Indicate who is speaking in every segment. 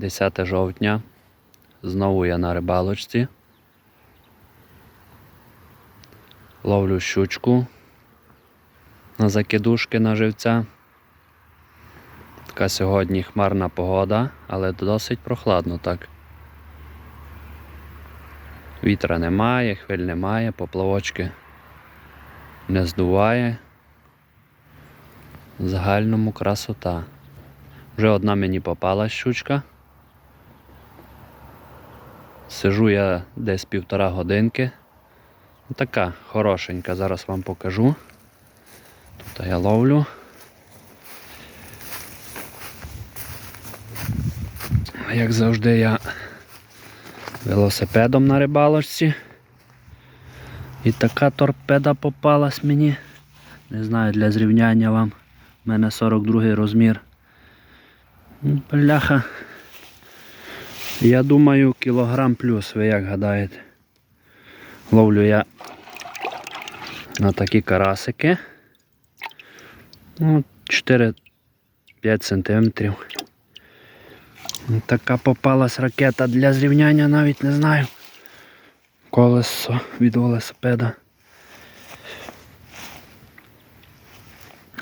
Speaker 1: 10 жовтня. Знову я на рибалочці. Ловлю щучку на закидушки на живця. Така сьогодні хмарна погода, але досить прохладно так. Вітра немає, хвиль немає, поплавочки не здуває. В загальному красота. Вже одна мені попала щучка. Сижу я десь півтора годинки. Ну, Така хорошенька, зараз вам покажу. Тут я ловлю. Як завжди я велосипедом на рибалочці. І така торпеда попалась мені. Не знаю, для зрівняння вам. У мене 42 розмір. Бляха. Я думаю, кілограм плюс, ви як гадаєте. Ловлю я на такі карасики. Ну, 4-5 сантиметрів. Ну, Така попалась ракета для зрівняння, навіть не знаю. Колесо від велосипеда.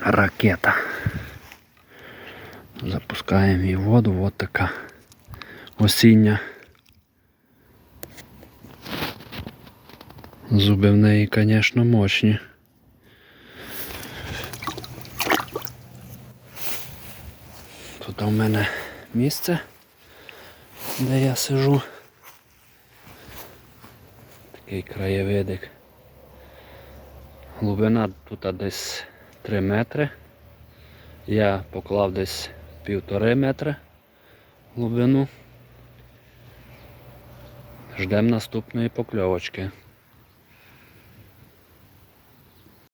Speaker 1: Ракета. Запускаємо її в воду, от така осіння. Зуби в неї, звісно, мощні. Тут у мене місце, де я сижу. Такий краєвидик. Глибина тут десь 3 метри. Я поклав десь півтори метри глибину. Ждемо наступної покльовочки.